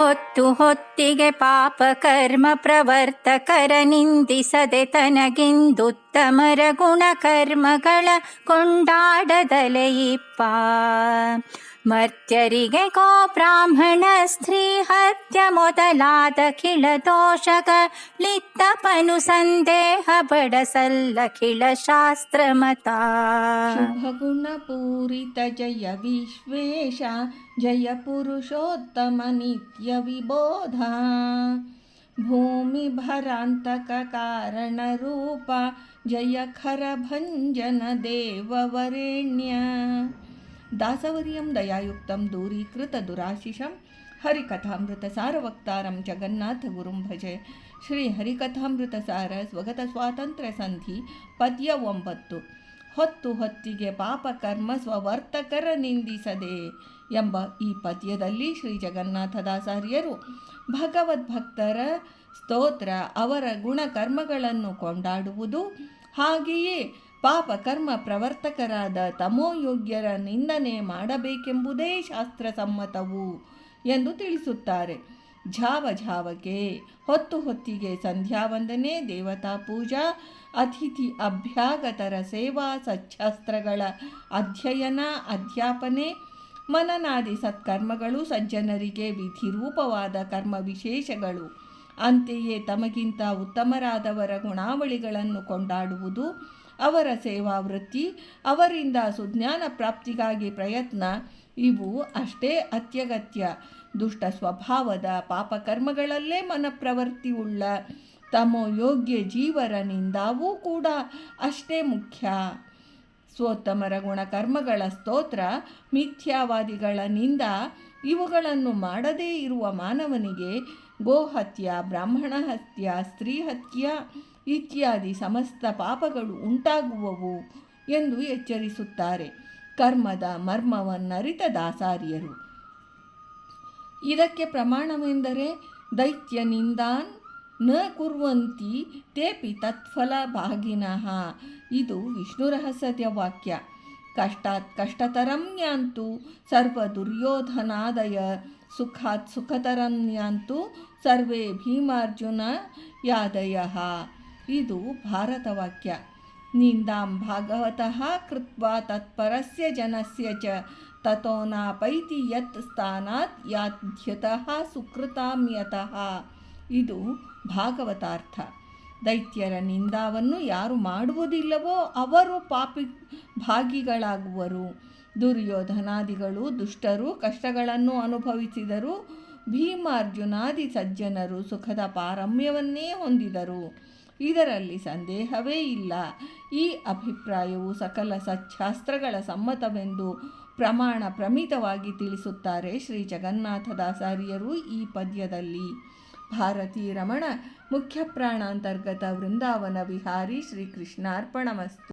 ಹೊತ್ತು ಹೊತ್ತಿಗೆ ಪಾಪ ಕರ್ಮ ಪ್ರವರ್ತಕರ ನಿಂದಿಸದೆ ತನಗಿಂದುತ್ತಮರ ಗುಣ ಕರ್ಮಗಳ ಕೊಂಡಾಡದಲೆ मर्त्यरि गो ब्राह्मणस्त्री हत्यमोतलातखिलतोषकलित्तपनुसन्देह पडसल्लखिलशास्त्रमता भगुणपूरित जय विश्वेशा जय पुरुषोत्तमनित्यविबोधा भूमिभरान्तककारणरूपा जय खरभञ्जन देववरेण्य दासवर्यं दयायुक्तं दूरीकृतदुराशिषं हरिकथामृतसारवक्तारं जगन्नाथगुरुं भजे ಶ್ರೀಹರಿಕಥಾಮೃತಸಾರ ಸ್ವಗತ ಸ್ವಾತಂತ್ರ್ಯ ಸಂಧಿ ಪದ್ಯ ಒಂಬತ್ತು ಹೊತ್ತು ಹೊತ್ತಿಗೆ ಪಾಪ ಕರ್ಮ ಸ್ವವರ್ತಕರ ನಿಂದಿಸದೆ ಎಂಬ ಈ ಪದ್ಯದಲ್ಲಿ ಶ್ರೀ ಜಗನ್ನಾಥದಾಸಾರ್ಯರು ಭಗವದ್ಭಕ್ತರ ಸ್ತೋತ್ರ ಅವರ ಗುಣಕರ್ಮಗಳನ್ನು ಕೊಂಡಾಡುವುದು ಹಾಗೆಯೇ ಪಾಪ ಕರ್ಮ ಪ್ರವರ್ತಕರಾದ ತಮೋಯೋಗ್ಯರ ನಿಂದನೆ ಮಾಡಬೇಕೆಂಬುದೇ ಶಾಸ್ತ್ರಸಮ್ಮತವು ಎಂದು ತಿಳಿಸುತ್ತಾರೆ. ಝಾವ ಝಾವಕ್ಕೆ ಹೊತ್ತು ಹೊತ್ತಿಗೆ ಸಂಧ್ಯಾ ವಂದನೆ, ದೇವತಾ ಪೂಜಾ, ಅತಿಥಿ ಅಭ್ಯಾಗತರ ಸೇವಾ, ಸಚ್ಛಾಸ್ತ್ರಗಳ ಅಧ್ಯಯನ, ಅಧ್ಯಾಪನೆ, ಮನನಾದಿ ಸತ್ಕರ್ಮಗಳು, ಸಜ್ಜನರಿಗೆ ವಿಧಿರೂಪವಾದ ಕರ್ಮ ವಿಶೇಷಗಳು. ಅಂತೆಯೇ ತಮಗಿಂತ ಉತ್ತಮರಾದವರ ಗುಣಾವಳಿಗಳನ್ನು ಕೊಂಡಾಡುವುದು ಅವರ ಸೇವಾ ವೃತ್ತಿ ಅವರಿಂದ ಸುಜ್ಞಾನ ಪ್ರಾಪ್ತಿಗಾಗಿ ಪ್ರಯತ್ನ, ಇವು ಅಷ್ಟೇ ಅತ್ಯಗತ್ಯ. ದುಷ್ಟ ಸ್ವಭಾವದ ಪಾಪಕರ್ಮಗಳಲ್ಲೇ ಮನಪ್ರವೃತ್ತಿಯುಳ್ಳ ತಮೋ ಯೋಗ್ಯ ಜೀವರನಿಂದಾವೂ ಕೂಡ ಅಷ್ಟೇ ಮುಖ್ಯ. ಸ್ವೋತ್ತಮರ ಗುಣಕರ್ಮಗಳ ಸ್ತೋತ್ರ, ಮಿಥ್ಯಾವಾದಿಗಳ ನಿಂದ ಇವುಗಳನ್ನು ಮಾಡದೇ ಇರುವ ಮಾನವನಿಗೆ ಗೋಹತ್ಯ ಬ್ರಾಹ್ಮಣ ಹತ್ಯ ಸ್ತ್ರೀ ಹತ್ಯ ಇತ್ಯಾದಿ ಸಮಸ್ತ ಪಾಪಗಳು ಉಂಟಾಗುವವು ಎಂದು ಎಚ್ಚರಿಸುತ್ತಾರೆ ಕರ್ಮದ ಮರ್ಮವನ್ನರಿತ ದಾಸಾರಿಯರು. ಇದಕ್ಕೆ ಪ್ರಮಾಣವೆಂದರೆ ದೈತ್ಯನಿಂದಾನ್ನ ಕುರ್ವಂತಿ ತೇಪಿ ತತ್ಫಲ ಭಾಗಿನಃ. ಇದು ವಿಷ್ಣು ರಹಸ್ಯ ವಾಕ್ಯ. ಕಷ್ಟಾತ್ ಕಷ್ಟತರಂ ಯಾಂತು ಸರ್ವ ದುರ್ಯೋಧನಾದಯ ಸುಖಾತ್ ಸುಖತರಂ ಯಾಂತು ಸರ್ವೇ ಭೀಮಾರ್ಜುನ ಯಾದಯ. ಇದು ಭಾರತವಾಕ್ಯ ನಿಂದಾಂ ಭಾಗವತಃ ಕೃತ್ವಾ ತತ್ಪರಸ್ಯ ಜನಸ್ಯ ಚ ತಥೋ ನಾಪೈತಿ ಯತ್ ಸ್ಥಾನಾತ್ ಯಾಧ್ಯತಃ ಸುಕೃತಾಮ್ಯತಃ. ಇದು ಭಾಗವತಾರ್ಥ. ದೈತ್ಯರ ನಿಂದಾವನ್ನು ಯಾರು ಮಾಡುವುದಿಲ್ಲವೋ ಅವರು ಪಾಪಿ ಭಾಗಿಗಳಾಗುವರು. ದುರ್ಯೋಧನಾದಿಗಳು, ದುಷ್ಟರು, ಕಷ್ಟಗಳನ್ನು ಅನುಭವಿಸಿದರು. ಭೀಮಾರ್ಜುನಾದಿ ಸಜ್ಜನರು ಸುಖದ ಪಾರಮ್ಯವನ್ನೇ ಹೊಂದಿದರು. ಇದರಲ್ಲಿ ಸಂದೇಹವೇ ಇಲ್ಲ. ಈ ಅಭಿಪ್ರಾಯವು ಸಕಲ ಸಚ್ಛಾಸ್ತ್ರಗಳ ಸಮ್ಮತವೆಂದು ಪ್ರಮಾಣ ಪ್ರಮಿತವಾಗಿ ತಿಳಿಸುತ್ತಾರೆ ಶ್ರೀ ಜಗನ್ನಾಥದಾಸಾರ್ಯರು ಈ ಪದ್ಯದಲ್ಲಿ. ಭಾರತೀ ರಮಣ ಮುಖ್ಯ ಪ್ರಾಣಾಂತರ್ಗತ ವೃಂದಾವನ ವಿಹಾರಿ ಶ್ರೀ ಕೃಷ್ಣಾರ್ಪಣಮಸ್ತು